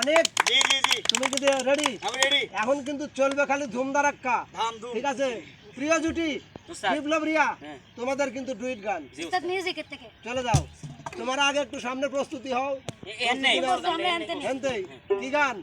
অনেক। তুমি কিন্তু রেডি এখন কিন্তু চলবে খালি ধুমধারাক্কা ঠিক আছে? প্রিয় জুটি বিপ্লব রিয়া তোমাদের কিন্তু ডুইট গান। চলে যাও। তোমার আগে একটু সামনে প্রস্তুতি হও। কি গান?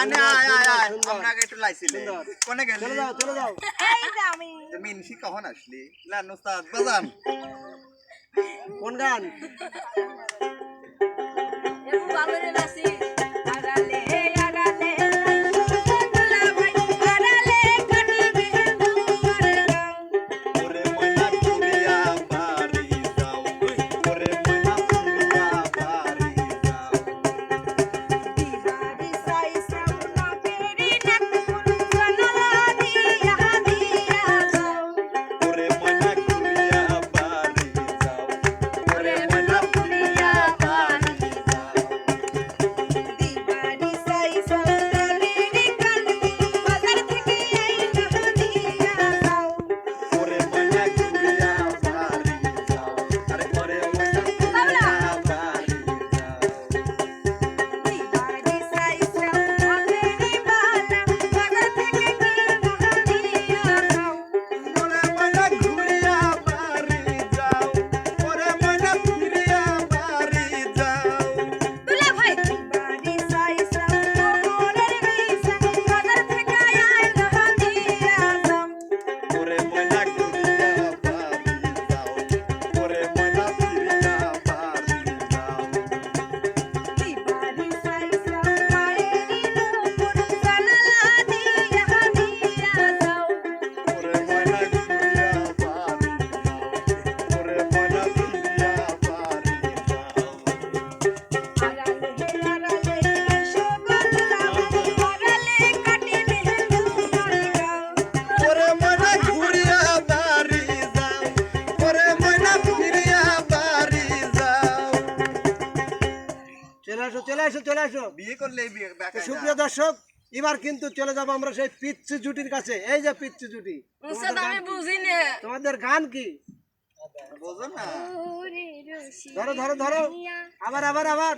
আনে আয় কোনে গেলি? চলে যাও চলে কখন আসলি? না নুস্তাদ বাজান। কোন গান? একটু নাসি আসো চলে আসো বিয়ে করলে সুপ্রিয় দর্শক এবার কিন্তু চলে যাব আমরা সেই পিচ্ছি জুটির কাছে। এই যে পিচ্ছি জুটি। তোমাদের গান কি? ধরো ধরো ধরো। আবার আবার আবার।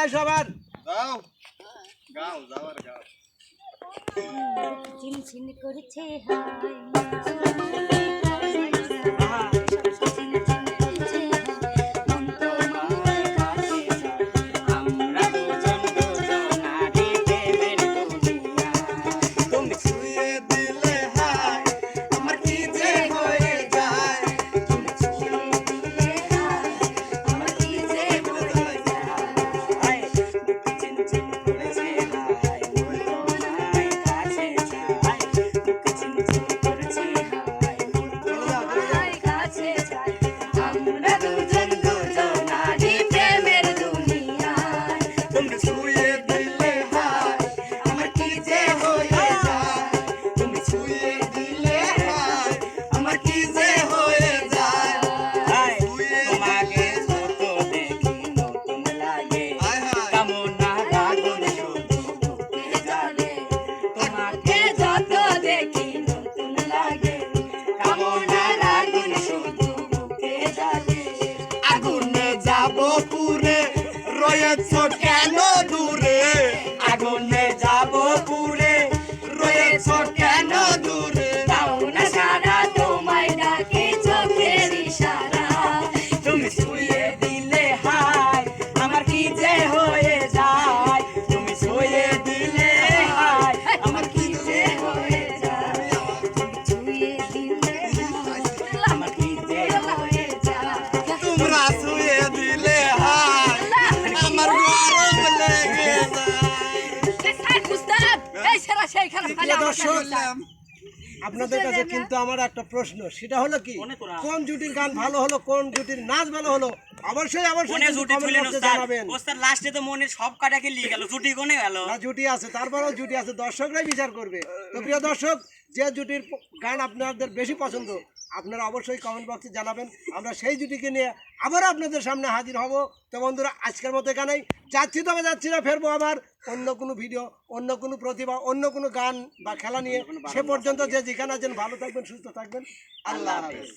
আসো আবার যাও গাও যাওয়ার গাও। চিনচিন করেছে হায় দর্শক আপনাদের কাছে কিন্তু আমার একটা প্রশ্ন সেটা হলো কি? কোন জুটির গান ভালো হলো কোন জুটির নাচ ভালো হলো? অবশ্যই অবশ্যই জুটি ছিলেন জানাবেন। ওস্তাদ লাস্টে তো মনে সব কাটাকে গেল। জুটি কোনে গেল? না জুটি আছে তারপরেও জুটি আছে। দর্শকরাই বিচার করবে। তো প্রিয় দর্শক যে জুটির গান আপনাদের বেশি পছন্দ আপনারা অবশ্যই কমেন্ট বক্সে জানাবেন। আমরা সেই জুটিকে নিয়ে আবার আপনাদের সামনে হাজির হব। তো বন্ধুরা, আজকের মতো এখানেই। যাচ্ছি তবে যাচ্ছি না, ফেরবো আবার অন্য কোনো ভিডিও অন্য কোনো প্রতিভা, অন্য কোনো গান বা খেলা নিয়ে। সে পর্যন্ত যে যেখানে আছেন, ভালো থাকবেন, সুস্থ থাকবেন। আল্লাহ হাফেজ।